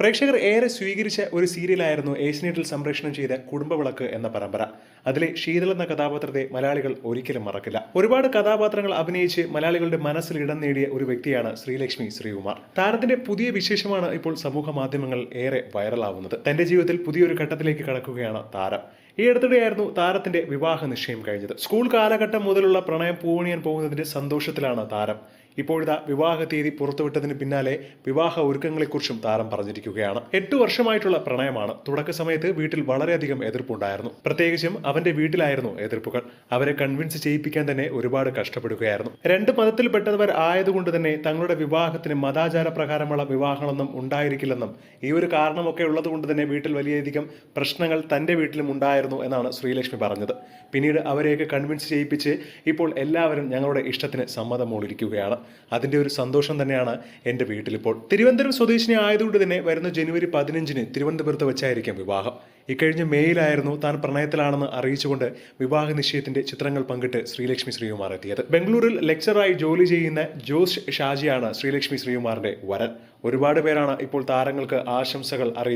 പ്രേക്ഷകർ ഏറെ സ്വീകരിച്ച ഒരു സീരിയലായിരുന്നു ഏഷ്യനെറ്റിൽ സംപ്രേഷണം ചെയ്ത കുടുംബവിളക്ക് എന്ന പരമ്പര. അതിലെ ശീതൾ എന്ന കഥാപാത്രത്തെ മലയാളികൾ ഒരിക്കലും മറക്കില്ല. ഒരുപാട് കഥാപാത്രങ്ങൾ അഭിനയിച്ച് മലയാളികളുടെ മനസ്സിൽ ഇടം നേടിയ ഒരു വ്യക്തിയാണ് ശ്രീലക്ഷ്മി ശ്രീകുമാർ. താരത്തിന്റെ പുതിയ വിശേഷമാണ് ഇപ്പോൾ സമൂഹ മാധ്യമങ്ങൾ ഏറെ വൈറലാവുന്നത്. തന്റെ ജീവിതത്തിൽ പുതിയൊരു ഘട്ടത്തിലേക്ക് കടക്കുകയാണ് താരം. ഈ അടുത്തിടെയായിരുന്നു താരത്തിന്റെ വിവാഹ നിശ്ചയം കഴിഞ്ഞത്. സ്കൂൾ കാലഘട്ടം മുതലുള്ള പ്രണയം പൂവണിയാൻ പോകുന്നതിന്റെ സന്തോഷത്തിലാണ് താരം. ഇപ്പോഴിതാ വിവാഹ തീയതി പുറത്തുവിട്ടതിന് പിന്നാലെ വിവാഹ ഒരുക്കങ്ങളെക്കുറിച്ചും താരം പറഞ്ഞിരിക്കുകയാണ്. എട്ടു വർഷമായിട്ടുള്ള പ്രണയമാണ്. തുടക്ക സമയത്ത് വീട്ടിൽ വളരെയധികം എതിർപ്പുണ്ടായിരുന്നു. പ്രത്യേകിച്ചും അവന്റെ വീട്ടിലായിരുന്നു എതിർപ്പുകൾ. അവരെ കൺവിൻസ് ചെയ്യിപ്പിക്കാൻ തന്നെ ഒരുപാട് കഷ്ടപ്പെടുകയായിരുന്നു. രണ്ട് മതത്തിൽപ്പെട്ടവർ ആയതുകൊണ്ട് തന്നെ തങ്ങളുടെ വിവാഹത്തിന് മതാചാര പ്രകാരമുള്ള വിവാഹങ്ങളൊന്നും ഉണ്ടായിരിക്കില്ലെന്നും ഈ ഒരു കാരണമൊക്കെ ഉള്ളതുകൊണ്ട് തന്നെ വീട്ടിൽ വലിയധികം പ്രശ്നങ്ങൾ തന്റെ വീട്ടിലും ഉണ്ടായിരുന്നു എന്നാണ് ശ്രീലക്ഷ്മി പറഞ്ഞത്. പിന്നീട് അവരെയൊക്കെ കൺവിൻസ് ചെയ്യിപ്പിച്ച് ഇപ്പോൾ എല്ലാവരും ഞങ്ങളുടെ ഇഷ്ടത്തിന് സമ്മതം മൂളിരിക്കുകയാണ് അതിന്റെ ഒരു സന്തോഷം തന്നെയാണ് എന്റെ വീട്ടിലിപ്പോൾ. തിരുവനന്തപുരം സ്വദേശിനി ആയതുകൊണ്ട് തന്നെ വരുന്ന ജനുവരി പതിനഞ്ചിന് തിരുവനന്തപുരത്ത് വെച്ചായിരിക്കാം വിവാഹം. ഇക്കഴിഞ്ഞ മേയിലായിരുന്നു താൻ പ്രണയത്തിലാണെന്ന് അറിയിച്ചുകൊണ്ട് വിവാഹ നിശ്ചയത്തിന്റെ ചിത്രങ്ങൾ പങ്കിട്ട് ശ്രീലക്ഷ്മി ശ്രീകുമാർ എത്തിയത്. ബംഗളൂരിൽ ലെക്ചറായി ജോലി ചെയ്യുന്ന ജോസ് ഷാജിയാണ് ശ്രീലക്ഷ്മി ശ്രീകുമാറിന്റെ വരൻ. ഒരുപാട് പേരാണ് ഇപ്പോൾ താരങ്ങൾക്ക് ആശംസകൾ അറിയിച്ചത്